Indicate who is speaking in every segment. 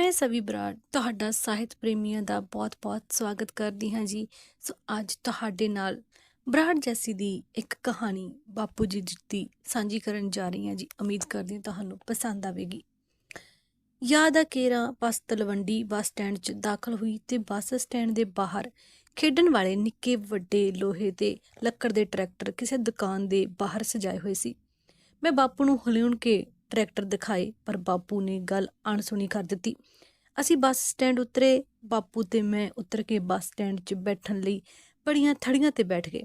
Speaker 1: ਮੈਂ ਸਵੀ ਬਰਾੜ ਤੁਹਾਡਾ ਸਾਹਿਤ ਪ੍ਰੇਮੀਆਂ ਦਾ ਬਹੁਤ-ਬਹੁਤ ਸਵਾਗਤ ਕਰਦੀ ਹਾਂ ਜੀ। ਸੋ ਅੱਜ ਤੁਹਾਡੇ ਨਾਲ ਬਰਾੜ ਜੈਸੀ ਦੀ ਇੱਕ ਕਹਾਣੀ ਬਾਪੂ ਜੀ ਦੀ ਸਾਂਝੀ ਕਰਨ ਜਾ ਰਹੀ ਹਾਂ ਜੀ। ਉਮੀਦ ਕਰਦੀ ਹਾਂ ਤੁਹਾਨੂੰ ਪਸੰਦ ਆਵੇਗੀ। ਯਾਦ ਆ ਕੇਰਾ ਬਸ ਤਲਵੰਡੀ ਬੱਸ ਸਟੈਂਡ 'ਚ ਦਾਖਲ ਹੋਈ ਤੇ ਬੱਸ ਸਟੈਂਡ ਦੇ ਬਾਹਰ ਖੇਡਣ ਵਾਲੇ ਨਿੱਕੇ ਵੱਡੇ ਲੋਹੇ ਤੇ ਲੱਕੜ ਦੇ ਟਰੈਕਟਰ ਕਿਸੇ ਦੁਕਾਨ ਦੇ ਬਾਹਰ ਸਜਾਏ ਹੋਏ ਸੀ। ਮੈਂ ਬਾਪੂ ਨੂੰ ਹਲਿਉਣ ਕੇ ਟਰੈਕਟਰ ਦਿਖਾਏ, ਪਰ ਬਾਪੂ ਨੇ ਗੱਲ ਅਣਸੁਣੀ ਕਰ ਦਿੱਤੀ। ਅਸੀਂ ਬੱਸ ਸਟੈਂਡ ਉਤਰੇ। ਬਾਪੂ ਤੇ ਮੈਂ ਉਤਰ ਕੇ ਬੱਸ ਸਟੈਂਡ 'ਚ ਬੈਠਣ ਲਈ ਬੜੀਆਂ ਥੜੀਆਂ ਤੇ ਬੈਠ ਗਏ।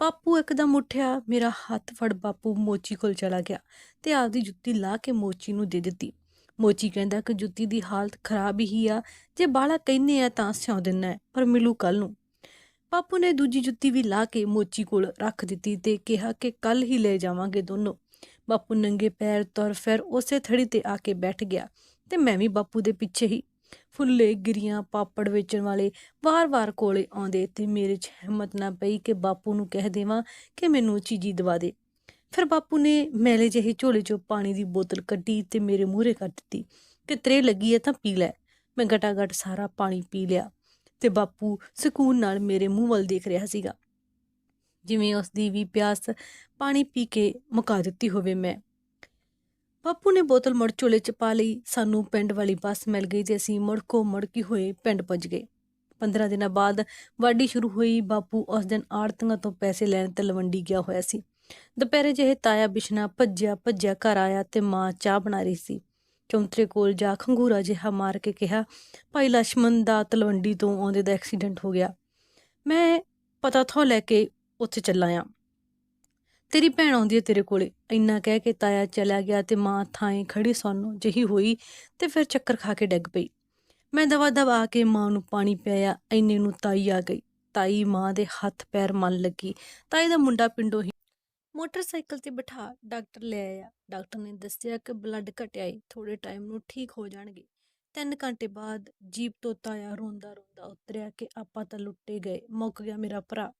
Speaker 1: ਬਾਪੂ ਇੱਕਦਮ ਉੱਠਿਆ। ਮੇਰਾ ਹੱਥ ਫੜ ਬਾਪੂ ਮੋਚੀ ਕੋਲ ਚਲਾ ਗਿਆ ਤੇ ਆਪਦੀ ਜੁੱਤੀ ਲਾ ਕੇ ਮੋਚੀ ਨੂੰ ਦੇ ਦਿੱਤੀ। ਮੋਚੀ ਕਹਿੰਦਾ ਕਿ ਜੁੱਤੀ ਦੀ ਹਾਲਤ ਖਰਾਬ ਹੀ ਆ। ਜੇ ਬਾਲਾ ਕਹਿੰਨੇ ਆ ਤਾਂ ਸਿਉਂ ਦਿੰਨਾ ਪਰ ਮਿਲੂ ਕੱਲ ਨੂੰ। ਬਾਪੂ ਨੇ ਦੂਜੀ ਜੁੱਤੀ ਵੀ ਲਾ ਕੇ ਮੋਚੀ ਕੋਲ ਰੱਖ ਦਿੱਤੀ ਤੇ ਕਿਹਾ ਕਿ ਕੱਲ ਹੀ ਲੈ ਜਾਵਾਂਗੇ ਦੋਨੋਂ। ਬਾਪੂ ਨੰਗੇ ਪੈਰ ਤੁਰ ਫਿਰ ਉਸੇ ਥੜੀ ਤੇ ਆ ਕੇ ਬੈਠ ਗਿਆ ਤੇ ਮੈਂ ਵੀ ਬਾਪੂ ਦੇ ਪਿੱਛੇ ਹੀ ਫੁੱਲੇ ਗਿਰੀਆਂ ਪਾਪੜ ਵੇਚਣ ਵਾਲੇ ਵਾਰ-ਵਾਰ ਕੋਲੇ ਆਉਂਦੇ ਤੇ ਮੇਰੇ 'ਚ ਹਿੰਮਤ ਨਾ ਪਈ ਕਿ ਬਾਪੂ ਨੂੰ ਕਹਿ ਦੇਵਾਂ ਕਿ ਮੈਨੂੰ ਚੀਜੀ ਦਵਾ ਦੇ। ਫਿਰ ਬਾਪੂ ਨੇ ਮੈਲੇ ਜਿਹੇ ਝੋਲੇ 'ਚੋਂ ਪਾਣੀ ਦੀ ਬੋਤਲ ਕੱਢੀ ਤੇ ਮੇਰੇ ਮੂਹਰੇ ਕਰ ਦਿੱਤੀ ਕਿ ਤਰੇ ਲੱਗੀ ਹੈ ਤਾਂ ਪੀ ਲੈ। ਮੈਂ ਗਟਾਗਟ ਸਾਰਾ ਪਾਣੀ ਪੀ ਲਿਆ ਤੇ ਬਾਪੂ ਸਕੂਨ ਨਾਲ ਮੇਰੇ ਮੂੰਹ ਵੱਲ ਦੇਖ ਰਿਹਾ ਸੀਗਾ। ਜਿਵੇਂ ਉਸ ਦੀ ਵੀ ਪਿਆਸ ਪਾਣੀ ਪੀ ਕੇ ਮੁਕਾ ਦਿੱਤੀ ਹੋਵੇ ਮੈਂ। ਬਾਪੂ ਨੇ ਬੋਤਲ ਮੁੜ ਚੋਲੇ ਚ ਪਾ ਲਈ। ਸਾਨੂੰ ਪਿੰਡ ਵਾਲੀ ਬੱਸ ਮਿਲ ਗਈ ਤੇ ਅਸੀਂ ਮੁੜਕੋ ਮੁੜਕੀ ਹੋਏ ਪਿੰਡ ਪੁੱਜ ਗਏ। 15 ਦਿਨਾਂ ਬਾਅਦ ਵਾਢੀ ਸ਼ੁਰੂ ਹੋਈ। ਬਾਪੂ ਉਸ ਦਿਨ ਆੜਤੀਆਂ ਤੋਂ ਪੈਸੇ ਲੈਣ ਤੇ ਲਵੰਡੀ ਗਿਆ ਹੋਇਆ ਸੀ। ਦੁਪਹਿਰੇ ਜਿਹੇ ਤਾਇਆ ਬਿਸ਼ਨਾ ਭੱਜਿਆ ਭੱਜਿਆ ਘਰ ਆਇਆ ਤੇ ਮਾਂ ਚਾਹ ਬਣਾ ਰਹੀ ਸੀ। ਚੌਂਤਰੇ ਕੋਲ ਜਾ ਖੰਗੂਰਾ ਜਿਹਾ ਮਾਰ ਕੇ ਕਿਹਾ, ਭਾਈ ਲక్ష్మణ ਦਾ ਤਲਵੰਡੀ ਤੋਂ ਆਉਂਦੇ ਦਾ ਐਕਸੀਡੈਂਟ ਹੋ ਗਿਆ। ਮੈਂ ਪਤਾ ਥੋ ਲੈ ਕੇ ਉੱਥੇ ਚੱਲਾਂ ਆ। ਤੇਰੀ ਭੈਣ ਆਉਂਦੀ ਹੈ ਤੇਰੇ ਕੋਲੇ। ਇੰਨਾ ਕਹਿ ਕੇ ਤਾਇਆ ਚਲਾ ਗਿਆ ਤੇ ਮਾਂ ਥਾਂ ਖੜੀ ਸੋਨੂੰ ਜਹੀ ਹੋਈ ਤੇ ਫਿਰ ਚੱਕਰ ਖਾ ਕੇ ਡਿੱਗ ਪਈ। ਮੈਂ ਦਵਾ ਦਵਾ ਕੇ ਮਾਂ ਨੂੰ ਪਾਣੀ ਪਿਆਇਆ, ਇੰਨੇ ਨੂੰ ਤਾਈ ਆ ਗਈ। ਤਾਈ ਮਾਂ ਦੇ ਹੱਥ ਪੈਰ ਮੰਨ ਲੱਗੀ। ਤਾਈ ਦਾ ਮੁੰਡਾ ਪਿੰਡੋਂ ਹੀ ਮੋਟਰਸਾਈਕਲ ਤੇ ਬਿਠਾ ਡਾਕਟਰ ਲੈ ਆਇਆ। ਡਾਕਟਰ ਨੇ ਦੱਸਿਆ ਕਿ ਬਲੱਡ ਘਟਿਆ ਏ ਥੋੜੇ ਟਾਈਮ ਨੂੰ ਠੀਕ ਹੋ ਜਾਣਗੇ। ਤਿੰਨ ਘੰਟੇ ਬਾਅਦ ਜੀਪ ਤੋਂ ਤਾਇਆ ਰੋਂਦਾ ਰੋਂਦਾ ਉਤਰਿਆ ਕਿ ਆਪਾਂ ਤਾਂ ਲੁੱਟੇ ਗਏ, ਮੁੱਕ ਗਿਆ ਮੇਰਾ ਭਰਾ।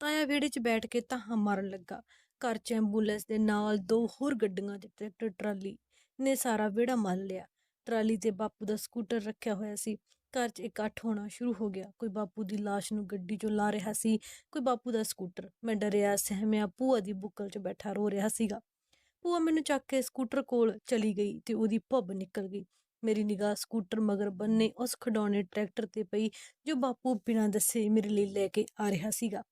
Speaker 1: ਤਾਇਆ ਵਿਹੜੇ 'ਚ ਬੈਠ ਕੇ ਤਾਂ ਮਾਰਨ ਲੱਗਾ। ਘਰ 'ਚ ਐਂਬੂਲੈਂਸ ਦੇ ਨਾਲ ਦੋ ਹੋਰ ਗੱਡੀਆਂ ਤੇ ਟਰੈਕਟਰ, ਟਰਾਲੀ ਨੇ ਸਾਰਾ ਵਿਹੜਾ ਮੱਲ ਲਿਆ। ਟਰਾਲੀ ਤੇ ਬਾਪੂ ਦਾ ਸਕੂਟਰ ਰੱਖਿਆ ਹੋਇਆ ਸੀ। ਘਰ 'ਚ ਇਕੱਠ ਹੋਣਾ ਸ਼ੁਰੂ ਹੋ ਗਿਆ। ਕੋਈ ਬਾਪੂ ਦੀ ਲਾਸ਼ ਨੂੰ ਗੱਡੀ 'ਚੋਂ ਲਾ ਰਿਹਾ ਸੀ, ਕੋਈ ਬਾਪੂ ਦਾ ਸਕੂਟਰ। ਮੈਂ ਡਰਿਆ, ਸਹਿਮਿਆ, ਭੂਆ ਦੀ ਬੁੱਕਲ 'ਚ ਬੈਠਾ ਰੋ ਰਿਹਾ ਸੀਗਾ। ਭੂਆ ਮੈਨੂੰ ਚੱਕ ਕੇ ਸਕੂਟਰ ਕੋਲ ਚਲੀ ਗਈ ਤੇ ਉਹਦੀ ਭੁੱਬ ਨਿਕਲ ਗਈ। ਮੇਰੀ ਨਿਗਾਹ ਸਕੂਟਰ ਮਗਰ ਬੰਨੇ ਉਸ ਖਡਾਉਣੇ ਟਰੈਕਟਰ ਤੇ ਪਈ, ਜੋ ਬਾਪੂ ਬਿਨਾਂ ਦੱਸੇ ਮੇਰੇ ਲਈ ਲੈ ਕੇ ਆ ਰਿਹਾ ਸੀਗਾ।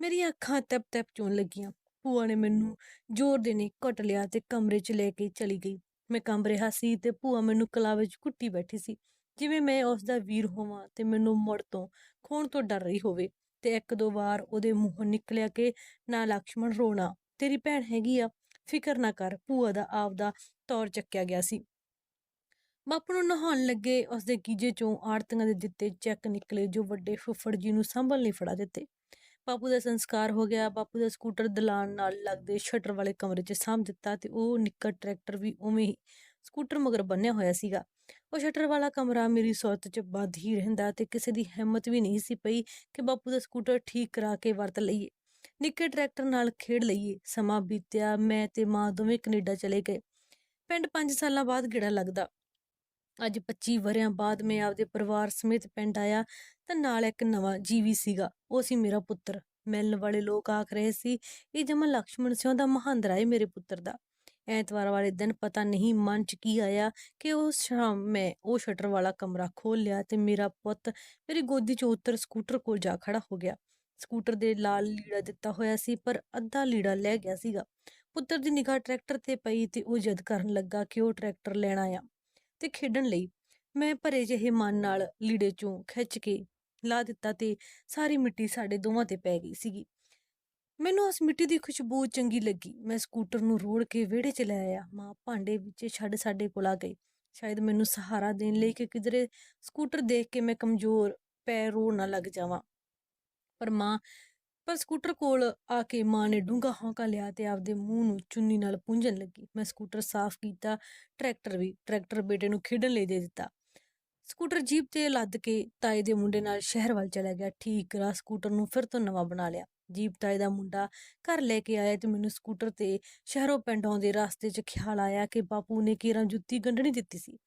Speaker 1: ਮੇਰੀਆਂ ਅੱਖਾਂ ਤਪ-ਤਪ ਚੋਣ ਲੱਗੀਆਂ? ਭੂਆ ਨੇ ਮੈਨੂੰ ਜ਼ੋਰ ਦੇਣੇ ਘਟ ਲਿਆ ਤੇ ਕਮਰੇ 'ਚ ਲੈ ਕੇ ਚਲੀ ਗਈ। ਮੈਂ ਕੰਬ ਰਿਹਾ ਸੀ ਤੇ ਭੂਆ ਮੈਨੂੰ ਕਲਾ ਵਿੱਚ ਘੁੱਟੀ ਬੈਠੀ ਸੀ। ਜਿਵੇਂ ਮੈਂ ਉਸ ਦਾ ਵੀਰ ਹੋਵਾਂ ਤੇ ਮੈਨੂੰ ਮੁੜ ਤੋਂ ਖੋਣ ਤੋਂ ਡਰ ਰਹੀ ਹੋਵੇ ਤੇ ਇੱਕ ਦੋ ਵਾਰ ਉਹਦੇ ਮੂੰਹੋਂ ਨਿਕਲਿਆ ਕਿ, ਨਾ ਲਕਸ਼ਮਣ, ਰੋਣਾ। ਤੇਰੀ ਭੈਣ ਹੈਗੀ ਆ। ਫਿਕਰ ਨਾ ਕਰ। ਭੂਆ ਦਾ ਆਪ ਦਾ ਤੌਰ ਚੱਕਿਆ ਗਿਆ ਸੀ। ਬਾਪੂ ਨੂੰ ਨਹਾਉਣ ਲੱਗੇ ਉਸ ਦੇ ਗੀਜੇ ਚੋਂ ਆੜਤੀਆਂ ਦੇ ਦਿੱਤੇ ਚੈੱਕ ਨਿਕਲੇ ਜੋ ਵੱਡੇ ਫੁੱਫੜ ਜੀ ਨੂੰ ਸੰਭਲ ਨਹੀਂ ਫੜਾ ਦਿੱਤੇ। ਬਾਪੂ ਦਾ ਸੰਸਕਾਰ ਹੋ ਗਿਆ, ਬਾਪੂ ਦਾ ਸਕੂਟਰ ਦਲਾਨ ਨਾਲ ਲੱਗਦੇ ਸ਼ਟਰ ਵਾਲੇ ਕਮਰੇ 'ਚ ਸਾਂਭ ਦਿੱਤਾ ਤੇ ਉਹ ਨਿੱਕਾ ਟਰੈਕਟਰ ਵੀ ਉਵੇਂ ਹੀ ਸਕੂਟਰ ਮਗਰ ਬੰਨਿਆ ਹੋਇਆ ਸੀਗਾ। ਉਹ ਸ਼ਟਰ ਵਾਲਾ ਕਮਰਾ ਮੇਰੀ ਸੋਚ 'ਚ ਵੱਧ ਹੀ ਰਹਿੰਦਾ ਤੇ ਕਿਸੇ ਦੀ ਹਿੰਮਤ ਵੀ ਨਹੀਂ ਸੀ ਪਈ ਕਿ ਬਾਪੂ ਦਾ ਸਕੂਟਰ ਠੀਕ ਕਰਾ ਕੇ ਵਰਤ ਲਈਏ। ਨਿੱਕੇ ਟਰੈਕਟਰ ਨਾਲ ਖੇਡ ਲਈਏ, ਸਮਾਂ ਬੀਤਿਆ, ਮੈਂ ਤੇ ਮਾਂ ਦੋਵੇਂ ਕੈਨੇਡਾ ਚਲੇ ਗਏ। ਪਿੰਡ 5 ਸਾਲਾਂ ਬਾਅਦ ਗੇੜਾ ਲੱਗਦਾ। ਅੱਜ 25 ਵਰਿਆਂ ਬਾਅਦ ਮੈਂ ਆਪਦੇ ਪਰਿਵਾਰ ਸਮੇਤ ਪਿੰਡ ਆਇਆ ਤਾਂ ਨਾਲ ਇੱਕ ਨਵਾਂ ਜੀਵੀ ਸੀਗਾ, ਉਹ ਸੀ ਮੇਰਾ ਪੁੱਤਰ। ਮਿਲਣ ਵਾਲੇ ਲੋਕ ਆਖ ਰਹੇ ਸੀ ਇਹ ਜਮਾ ਲక్ష్మణ ਸਿੰਘ ਦਾ ਮਹਾਂਦਰਾ ਹੈ ਮੇਰੇ ਪੁੱਤਰ ਦਾ। ਐਤਵਾਰ ਵਾਲੇ ਦਿਨ ਪਤਾ ਨਹੀਂ ਮਨ 'ਚ ਕੀ ਆਇਆ ਕਿ ਉਹ ਸ਼ਾਮ ਮੈਂ ਉਹ ਸ਼ਟਰ ਵਾਲਾ ਕਮਰਾ ਖੋਲ ਲਿਆ ਤੇ ਮੇਰਾ ਪੁੱਤ ਮੇਰੀ ਗੋਦੀ 'ਚ ਉਤਰ ਸਕੂਟਰ ਕੋਲ ਜਾ ਖੜਾ ਹੋ ਗਿਆ। ਸਕੂਟਰ ਦੇ ਲਾਲ ਲੀੜਾ ਦਿੱਤਾ ਹੋਇਆ ਸੀ ਪਰ ਅੱਧਾ ਲੀੜਾ ਲੈ ਗਿਆ ਸੀਗਾ। ਪੁੱਤਰ ਦੀ ਨਿਗਾਹ ਟਰੈਕਟਰ ਤੇ ਪਈ ਤੇ ਉਹ ਜਦ ਕਰਨ ਲੱਗਾ ਕਿ ਉਹ ਟਰੈਕਟਰ ਲੈਣਾ ਆ ਤੇ ਖੇਡਣ ਲਈ ਮੈਂ ਭਰੇ ਜਿਹੇ ਮਨ ਨਾਲ ਲੀੜੇ ਚੋਂ ਖਿੱਚ ਕੇ ਲਾ ਦਿੱਤਾ ਤੇ ਸਾਰੀ ਮਿੱਟੀ ਸਾਡੇ ਦੋਵਾਂ ਤੇ ਪੈ ਗਈ ਸੀਗੀ। ਮੈਨੂੰ ਉਸ ਮਿੱਟੀ ਦੀ ਖੁਸ਼ਬੂ ਚੰਗੀ ਲੱਗੀ। ਮੈਂ ਸਕੂਟਰ ਨੂੰ ਰੋੜ ਕੇ ਵਿਹੜੇ 'ਚ ਲੈ ਆਇਆ। ਮਾਂ ਭਾਂਡੇ ਵਿੱਚ ਛੱਡ ਸਾਡੇ ਕੋਲ ਆ ਗਈ ਸ਼ਾਇਦ ਮੈਨੂੰ ਸਹਾਰਾ ਦੇਣ ਲਈ ਕਿ ਕਿਧਰੇ ਸਕੂਟਰ ਦੇਖ ਕੇ ਮੈਂ ਕਮਜ਼ੋਰ, ਪੈਰ ਰੋ ਨਾ ਲੱਗ ਜਾਵਾਂ। ਪਰ ਮਾਂ ਪਰ ਸਕੂਟਰ ਕੋਲ ਆ ਕੇ ਮਾਂ ਨੇ ਡੂੰਘਾ ਹੌਂਕਾ ਲਿਆ ਤੇ ਆਪਦੇ ਮੂੰਹ ਨੂੰ ਚੁੰਨੀ ਨਾਲ ਪੂੰਝਣ ਲੱਗੀ। ਮੈਂ ਸਕੂਟਰ ਸਾਫ਼ ਕੀਤਾ, ਟਰੈਕਟਰ ਵੀ, ਟਰੈਕਟਰ ਬੇਟੇ ਨੂੰ ਖੇਡਣ ਲਈ ਦੇ ਦਿੱਤਾ। ਸਕੂਟਰ ਜੀਪ ਤੇ ਲੱਦ ਕੇ ਤਾਏ ਦੇ ਮੁੰਡੇ ਨਾਲ ਸ਼ਹਿਰ ਵੱਲ ਚਲਾ ਗਿਆ। ਠੀਕ ਰਾ ਸਕੂਟਰ ਨੂੰ ਫਿਰ ਤੋਂ ਨਵਾਂ ਬਣਾ ਲਿਆ। ਜੀਪ ਤਾਏ ਦਾ ਮੁੰਡਾ ਘਰ ਲੈ ਕੇ ਆਇਆ ਤੇ ਮੈਨੂੰ ਸਕੂਟਰ ਤੇ ਸ਼ਹਿਰੋਂ ਪਿੰਡ ਆਉਂਦੇ ਰਸਤੇ 'ਚ ਖਿਆਲ ਆਇਆ ਕਿ ਬਾਪੂ ਨੇ ਕਿਰਾਂ ਜੁੱਤੀ ਗੰਢਣੀ ਦਿੱਤੀ ਸੀ।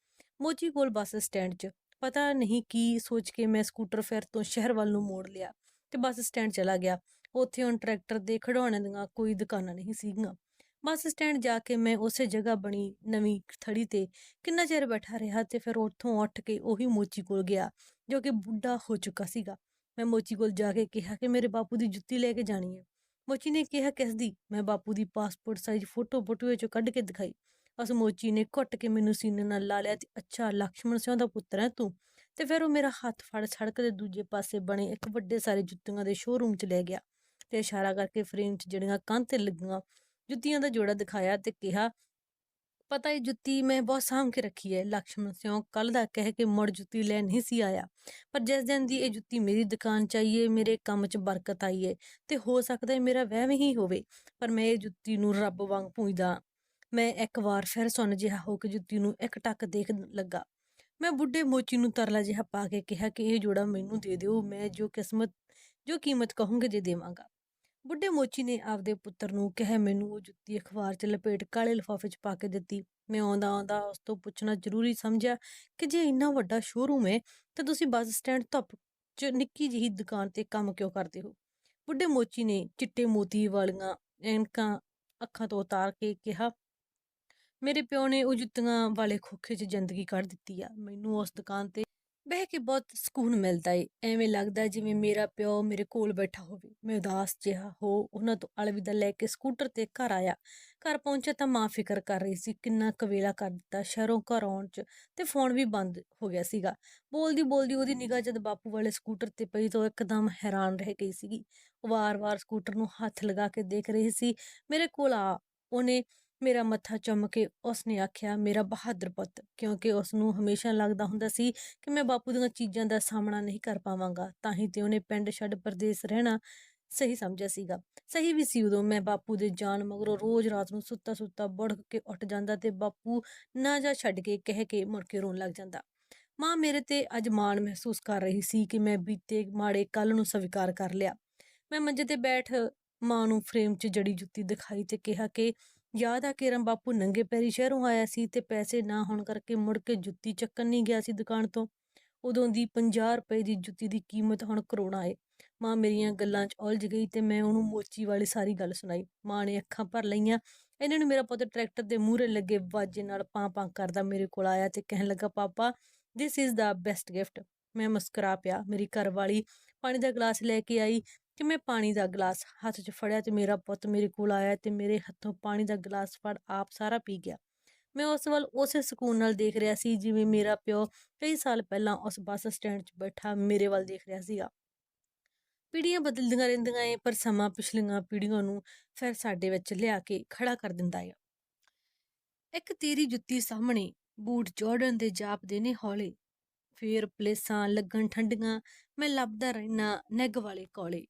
Speaker 1: ਮੋਚੀ ਕੋਲ ਬੱਸ ਸਟੈਂਡ 'ਚ ਪਤਾ ਨਹੀਂ ਕੀ ਸੋਚ ਕੇ ਮੈਂ ਸਕੂਟਰ ਫਿਰ ਤੋਂ ਸ਼ਹਿਰ ਵੱਲ ਨੂੰ ਮੋੜ ਲਿਆ। ਤੇ ਬੱਸ ਸਟੈਂਡ ਚਲਾ ਗਿਆ। ਉੱਥੇ ਹੁਣ ਟਰੈਕਟਰ ਦੇ ਖਿਡੌਣੇ ਦੀਆਂ ਕੋਈ ਦੁਕਾਨਾਂ ਨਹੀਂ ਸੀਗੀਆਂ। ਬੱਸ ਸਟੈਂਡ ਜਾ ਕੇ ਮੈਂ ਉਸੇ ਜਗ੍ਹਾ ਬਣੀ ਨਵੀਂ ਥੜੀ ਤੇ। ਕਿੰਨਾ ਚਿਰ ਬੈਠਾ ਰਿਹਾ ਤੇ ਫਿਰ ਉੱਥੋਂ ਉੱਠ ਕੇ ਉਹੀ ਮੋਚੀ ਕੋਲ ਗਿਆ, ਜੋ ਕਿ ਬੁੱਢਾ ਹੋ ਚੁੱਕਾ ਸੀਗਾ। ਮੈਂ ਮੋਚੀ ਕੋਲ ਜਾ ਕੇ ਕਿਹਾ ਕਿ ਮੇਰੇ ਬਾਪੂ ਦੀ ਜੁੱਤੀ ਲੈ ਕੇ ਜਾਣੀ ਹੈ। ਮੋਚੀ ਨੇ ਕਿਹਾ, ਕਿਸ ਦੀ? ਮੈਂ ਬਾਪੂ ਦੀ ਪਾਸਪੋਰਟ ਸਾਈਜ਼ ਫੋਟੋ ਬਟੂਏ ਚੋਂ ਕੱਢ ਕੇ ਦਿਖਾਈ। ਉਸ ਮੋਚੀ ਨੇ ਘੁੱਟ ਕੇ ਮੈਨੂੰ ਸੀਨੇ ਨਾਲ ਲਾ ਲਿਆ ਤੇ, ਅੱਛਾ, ਲਕਸ਼ਮਣ ਸਿੰਘ ਦਾ ਪੁੱਤਰ ਹੈ ਤੂੰ? ਤੇ ਫਿਰ ਉਹ ਮੇਰਾ ਹੱਥ ਫੜ ਸੜਕ ਦੇ ਦੂਜੇ ਪਾਸੇ ਬਣੇ, ਇੱਕ ਵੱਡੇ ਸਾਰੇ ਜੁੱਤੀਆਂ ਦੇ ਸ਼ੋਰੂਮ 'ਚ ਲੈ ਗਿਆ ਤੇ ਇਸ਼ਾਰਾ ਕਰਕੇ ਫਰੇਮ 'ਚ ਜਿਹੜੀਆਂ ਕੰਧ ਤੇ ਲੱਗੀਆਂ, ਜੁੱਤੀਆਂ ਦਾ ਜੋੜਾ ਦਿਖਾਇਆ ਤੇ ਕਿਹਾ, ਪਤਾ ਇਹ ਜੁੱਤੀ ਮੈਂ ਬਹੁਤ ਸਾਂਭ ਕੇ ਰੱਖੀ ਹੈ, ਲਕਸ਼ਮਣ ਸਿੰਘ ਕੱਲ ਦਾ ਕਹਿ ਕੇ ਮੁੜ ਜੁੱਤੀ ਲੈ ਨਹੀਂ ਸੀ ਆਇਆ। ਪਰ ਜਿਸ ਦਿਨ ਦੀ ਇਹ ਜੁੱਤੀ ਮੇਰੀ ਦੁਕਾਨ ਚ ਆਈ ਮੇਰੇ ਕੰਮ 'ਚ ਬਰਕਤ ਆਈ ਏ, ਤੇ ਹੋ ਸਕਦਾ ਹੈ ਮੇਰਾ ਵਹਿਮ ਹੀ ਹੋਵੇ, ਪਰ ਮੈਂ ਇਹ ਜੁੱਤੀ ਨੂੰ ਰੱਬ ਵਾਂਗ ਪੂਜਦਾ ਮੈਂ ਇੱਕ ਵਾਰ ਫਿਰ ਸੁਣ ਜਿਹਾ ਹੋ ਕੇ ਜੁੱਤੀ ਨੂੰ ਇੱਕ ਟੱਕ ਦੇਖ ਲੱਗਾ। ਮੈਂ ਬੁੱਢੇ ਮੋਚੀ ਨੂੰ ਤਰਲਾ ਜਿਹਾ ਪਾ ਕੇ ਕਿਹਾ ਕਿ ਇਹ ਜੋੜਾ ਮੈਨੂੰ ਦੇ ਦਿਓ, ਮੈਂ ਜੋ ਕਿਸਮਤ, ਜੋ ਕੀਮਤ ਕਹੋਗੇ ਦੇ ਦੇਵਾਂਗਾ। ਬੁੱਢੇ ਮੋਚੀ ਨੇ ਆਪਦੇ ਪੁੱਤਰ ਨੂੰ ਕਿਹਾ, ਮੈਨੂੰ ਉਹ ਜੁੱਤੀ ਅਖਬਾਰ 'ਚ ਲਪੇਟ ਕਾਲੇ ਲਿਫਾਫੇ 'ਚ ਪਾ ਕੇ ਦਿੱਤੀ। ਮੈਂ ਆਉਂਦਾ ਆਉਂਦਾ ਉਸ ਤੋਂ ਪੁੱਛਣਾ ਜ਼ਰੂਰੀ ਸਮਝਿਆ ਕਿ ਜੇ ਇੰਨਾ ਵੱਡਾ ਸ਼ੋਰੂਮ ਹੈ ਤਾਂ ਤੁਸੀਂ ਬੱਸ ਸਟੈਂਡ ਧੁੱਪ 'ਚ ਨਿੱਕੀ ਜਿਹੀ ਦੁਕਾਨ ਤੇ ਕੰਮ ਕਿਉਂ ਕਰਦੇ ਹੋ? ਬੁੱਢੇ ਮੋਚੀ ਨੇ ਚਿੱਟੇ ਮੋਤੀ ਵਾਲੀਆਂ ਐਨਕਾਂ ਅੱਖਾਂ ਤੋਂ ਉਤਾਰ ਕੇ ਕਿਹਾ ਮੇਰੇ ਪਿਓ ਨੇ ਉਹ ਜੁੱਤੀਆਂ ਵਾਲੇ ਖੋਖੇ 'ਚ ਜ਼ਿੰਦਗੀ ਕੱਢ ਦਿੱਤੀ ਆ। ਮੈਨੂੰ ਉਸ ਦੁਕਾਨ ਤੇ ਬਹਿ ਕੇ ਬਹੁਤ ਸਕੂਨ ਮਿਲਦਾ ਏ। ਐਵੇਂ ਲੱਗਦਾ ਜਿਵੇਂ ਮੇਰਾ ਪਿਓ ਮੇਰੇ ਕੋਲ ਬੈਠਾ ਹੋਵੇ। ਮੈਂ ਉਦਾਸ ਜਿਹਾ ਹੋ ਉਹਨਾਂ ਤੋਂ ਅਲਵਿਦਾ ਲੈ ਕੇ ਸਕੂਟਰ ਤੇ ਘਰ ਆਇਆ। ਘਰ ਪਹੁੰਚਿਆ ਤਾਂ ਮਾਂ ਫਿਕਰ ਕਰ ਰਹੀ ਸੀ, ਕਿੰਨਾ ਕਵੇਲਾ ਕਰ ਦਿੱਤਾ ਸ਼ਹਿਰੋਂ ਘਰ ਆਉਣ 'ਚ ਤੇ ਫੋਨ ਵੀ ਬੰਦ ਹੋ ਗਿਆ ਸੀਗਾ। ਬੋਲਦੀ ਬੋਲਦੀ ਉਹਦੀ ਨਿਗਾਹ ਜਦ ਬਾਪੂ ਵਾਲੇ ਸਕੂਟਰ ਤੇ ਪਈ ਤਾਂ ਉਹ ਇੱਕਦਮ ਹੈਰਾਨ ਰਹਿ ਗਈ ਸੀਗੀ। ਉਹ ਵਾਰ-ਵਾਰ ਸਕੂਟਰ ਨੂੰ ਹੱਥ ਲਗਾ ਕੇ ਦੇਖ ਰਹੀ ਸੀ। ਮੇਰੇ ਕੋਲ ਆ। ਉਹਨੇ ਮੇਰਾ ਮੱਥਾ ਚੁੰਮ ਕੇ ਉਸਨੇ ਆਖਿਆ, ਮੇਰਾ ਬਹਾਦਰ ਪੁੱਤ, ਕਿਉਂਕਿ ਉਸ ਨੂੰ ਹਮੇਸ਼ਾ ਲੱਗਦਾ ਹੁੰਦਾ ਸੀ ਕਿ ਮੈਂ ਬਾਪੂ ਦੀਆਂ ਚੀਜ਼ਾਂ ਦਾ ਸਾਹਮਣਾ ਨਹੀਂ ਕਰ ਪਾਵਾਂਗਾ, ਤਾਂ ਹੀ ਤੇ ਉਹਨੇ ਪਿੰਡ ਛੱਡ ਪਰਦੇਸ ਰਹਿਣਾ ਸਹੀ ਸਮਝਿਆ ਸੀਗਾ। ਸਹੀ ਵੀ ਸੀ ਉਦੋਂ ਮੈਂ ਬਾਪੂ ਦੇ ਜਾਣ ਮਗਰੋਂ ਰੋਜ਼ ਰਾਤ ਨੂੰ ਸੁੱਤਾ ਸੁੱਤਾ ਬੜਕ ਕੇ ਉੱਠ ਜਾਂਦਾ ਤੇ ਬਾਪੂ ਨਾ ਜਾ ਛੱਡ ਕੇ ਕਹਿ ਕੇ ਮੁੜ ਕੇ ਰੋਣ ਲੱਗ ਜਾਂਦਾ। ਮਾਂ ਮੇਰੇ ਤੇ ਅੱਜ ਮਾਣ ਮਹਿਸੂਸ ਕਰ ਰਹੀ ਸੀ ਕਿ ਮੈਂ ਬੀਤੇ ਮਾੜੇ ਕੱਲ ਨੂੰ ਸਵੀਕਾਰ ਕਰ ਲਿਆ। ਮੈਂ ਮੰਜੇ ਤੇ ਬੈਠ ਮਾਂ ਨੂੰ ਫਰੇਮ 'ਚ ਜੜੀ ਜੁੱਤੀ ਦਿਖਾਈ ਤੇ ਕਿਹਾ ਕਿ ਯਾਦ ਆ ਕੇਰਮ ਬਾਪੂ ਨੰਗੇ ਪੈਰੀ ਸ਼ਹਿਰੋਂ ਆਇਆ ਸੀ ਤੇ ਪੈਸੇ ਨਾ ਹੋਣ ਕਰਕੇ ਮੁੜ ਕੇ ਜੁੱਤੀ ਚੱਕਣ ਨਹੀਂ ਗਿਆ ਸੀ ਦੁਕਾਨ ਤੋਂ। ਉਦੋਂ ਦੀ 50 ਰੁਪਏ ਦੀ ਜੁੱਤੀ ਦੀ ਕੀਮਤ ਹੁਣ ਕਰੋੜਾਂ ਏ। ਮਾਂ ਮੇਰੀਆਂ ਗੱਲਾਂ 'ਚ ਉਲਝ ਗਈ ਤੇ ਮੈਂ ਉਹਨੂੰ ਮੋਚੀ ਵਾਲੀ ਸਾਰੀ ਗੱਲ ਸੁਣਾਈ। ਮਾਂ ਨੇ ਅੱਖਾਂ ਭਰ ਲਈਆਂ। ਇਹਨਾਂ ਨੂੰ ਮੇਰਾ ਪੁੱਤ ਟਰੈਕਟਰ ਦੇ ਮੂਹਰੇ ਲੱਗੇ ਵਾਜੇ ਨਾਲ ਪਾਂ ਪਾਂ ਕਰਦਾ ਮੇਰੇ ਕੋਲ ਆਇਆ ਤੇ ਕਹਿਣ ਲੱਗਾ, ਪਾਪਾ this is the best gift ਮੈਂ ਮੁਸਕਰਾ ਪਿਆ। ਮੇਰੀ ਘਰ ਵਾਲੀ ਪਾਣੀ ਦਾ ਗਲਾਸ ਲੈ ਕੇ ਆਈ। ਕਿ ਮੈਂ ਪਾਣੀ ਦਾ ਗਲਾਸ ਹੱਥ 'ਚ ਫੜਿਆ ਤੇ ਮੇਰਾ ਪੁੱਤ ਮੇਰੇ ਕੋਲ ਆਇਆ ਤੇ ਮੇਰੇ ਹੱਥੋਂ ਪਾਣੀ ਦਾ ਗਲਾਸ ਫੜ ਆਪ ਸਾਰਾ ਪੀ ਗਿਆ। ਮੈਂ ਉਸ ਵੱਲ ਉਸੇ ਸਕੂਨ ਨਾਲ ਦੇਖ ਰਿਹਾ ਸੀ ਜਿਵੇਂ ਮੇਰਾ ਪਿਓ ਕਈ ਸਾਲ ਪਹਿਲਾਂ ਉਸ ਬੱਸ ਸਟੈਂਡ 'ਚ ਬੈਠਾ ਮੇਰੇ ਵੱਲ ਦੇਖ ਰਿਹਾ ਸੀਗਾ। ਪੀੜ੍ਹੀਆਂ ਬਦਲਦੀਆਂ ਰਹਿੰਦੀਆਂ ਏ, ਪਰ ਸਮਾਂ ਪਿਛਲੀਆਂ ਪੀੜ੍ਹੀਆਂ ਨੂੰ ਫਿਰ ਸਾਡੇ ਵਿੱਚ ਲਿਆ ਕੇ ਖੜਾ ਕਰ ਦਿੰਦਾ ਹੈ ਇੱਕ ਤੇਰੀ ਜੁੱਤੀ ਸਾਹਮਣੇ, ਬੂਟ ਜਾਰਡਨ ਦੇ ਜਾਪਦੇ ਨੇ ਹੌਲੇ। ਫੇਰ ਪਲੇਸਾਂ ਲੱਗਣ ਠੰਡੀਆਂ, ਮੈਂ ਲੱਭਦਾ ਰਹਿਣਾ ਨਿੱਘ ਵਾਲੇ ਕੋਲੇ।